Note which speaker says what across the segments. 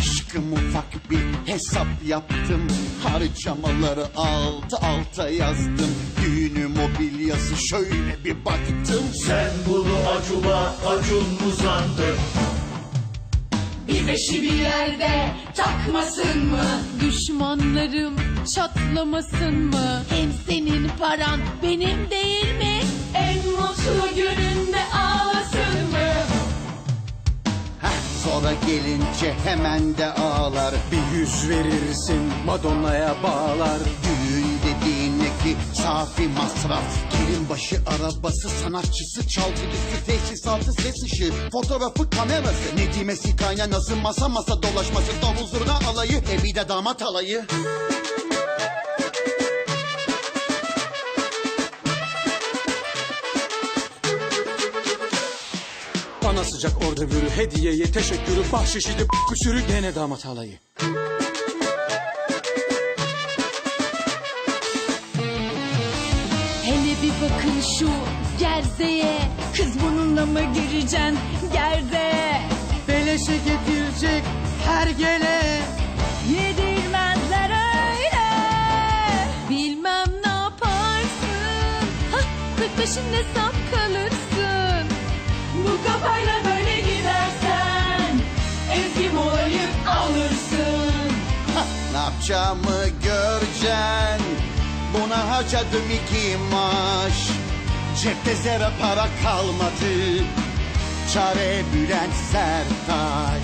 Speaker 1: ufak bir hesap yaptım Harcamaları altı alta yazdım Düğünü mobilyası şöyle bir baktım
Speaker 2: Sen bunu acuma acun mu sandın?
Speaker 3: Bir beşi bir yerde takmasın mı?
Speaker 4: Düşmanlarım çatlamasın mı? Hem senin paran benim değil
Speaker 1: Sonra gelince hemen de ağlar.
Speaker 5: Bir yüz verirsin Madonna'ya bağlar.
Speaker 1: Düğün dediğin ne ki safi masraf. Gelin başı arabası sanatçısı çalgıcısı Tesisatı ses ışığı fotoğrafı kamerası. Nedimesi kaynanası masa masa dolaşması Davul zurna alayı. E bir de damat alayı
Speaker 5: Bana sıcak orada vürü Hediyeye teşekkürü Bahşişiydi küsürü Gene damat alayı
Speaker 4: Hele bir bakın şu gerzeye. Kız bununla mı gireceksin gerdeğe?
Speaker 5: Beleşe getirecek her gele
Speaker 4: Yedirmezler öyle. Bilmem ne yaparsın. Hah, kırk peşinde sap kalırsın.
Speaker 1: Yapacağımı göreceksin. Buna harcadım iki maaş. Cepte zerre para kalmadı. Çare Bülent Sertaş.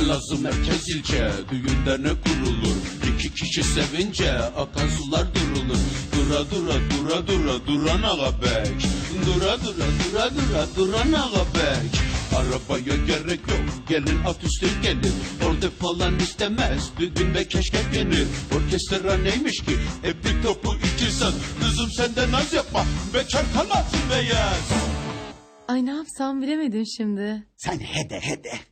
Speaker 6: Elazığ merkez ilçe düğünde ne kurulur? İki kişi sevince akan sular durulur. Dura dura dura dura duran ağabek Dura dura dura dura duran ağabek Arabaya gerek yok. Gelin at üstü gelin Orada falan istemez. Düğünde keşke yenir Orkestra neymiş ki? Hep bir topu iki sen Kızım senden naz yapma. Bekar kalasın beyaz
Speaker 4: Ay ne yapsam bilemedim şimdi.
Speaker 1: Sen hede hede